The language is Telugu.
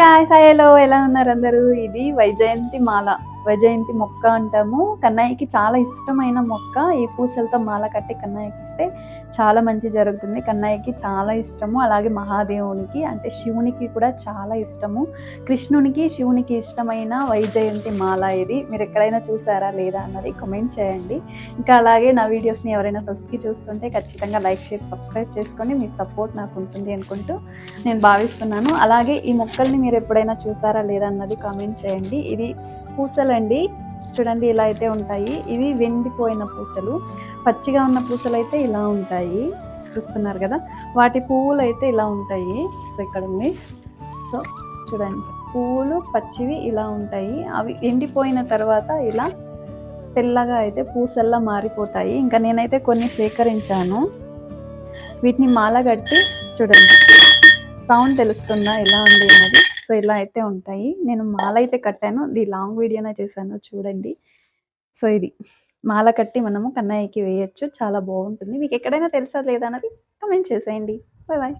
గాయ్స్ హలో ఎలా ఉన్నారు అందరూ? ఇది వైజయంతి మాల. వైజయంతి మొక్క అంటాము. కన్నయ్యకి చాలా ఇష్టమైన మొక్క ఈ పూసలతో మాల కట్టి కన్నయ్యకి ఇస్తే చాలా మంచి జరుగుతుంది. కన్నయ్యకి చాలా ఇష్టము. అలాగే మహాదేవునికి అంటే శివునికి కూడా చాలా ఇష్టము. కృష్ణునికి శివునికి ఇష్టమైన వైజయంతి మాల ఇది. మీరు ఎక్కడైనా చూసారా లేదా అన్నది కమెంట్ చేయండి. ఇంకా అలాగే నా వీడియోస్ని ఎవరైనా ఫస్ట్కి చూస్తుంటే ఖచ్చితంగా లైక్ షేర్ సబ్స్క్రైబ్ చేసుకొని మీ సపోర్ట్ నాకు ఉంటుంది అనుకుంటూ నేను భావిస్తున్నాను. అలాగే ఈ మొక్కల్ని మీరు ఎప్పుడైనా చూసారా లేదా అన్నది కామెంట్ చేయండి. ఇది పూసలండి. చూడండి ఇలా అయితే ఉంటాయి. ఇవి వెండిపోయిన పూసలు. పచ్చిగా ఉన్న పూసలు అయితే ఇలా ఉంటాయి. చూస్తున్నారు కదా? వాటి పువ్వులు అయితే ఇలా ఉంటాయి. సో ఇక్కడ ఉంది. సో చూడండి. పువ్వులు పచ్చివి ఇలా ఉంటాయి. అవి ఎండిపోయిన తర్వాత ఇలా తెల్లగా అయితే పూసల్లా మారిపోతాయి. ఇంకా నేనైతే కొన్ని సేకరించాను. వీటిని మాల కట్టి చూడండి. సౌండ్ తెలుస్తుందా? ఎలా ఉంది అన్నది సో ఇలా అయితే ఉంటాయి. నేను మాల అయితే కట్టాను. ఇది లాంగ్ వీడియోనే చేశాను. చూడండి. సో ఇది మాల కట్టి మనము కన్నయ్యకి వేయచ్చు. చాలా బాగుంటుంది. మీకు ఎక్కడైనా తెలుసా లేదా అన్నది కమెంట్ చేసేయండి. Bye bye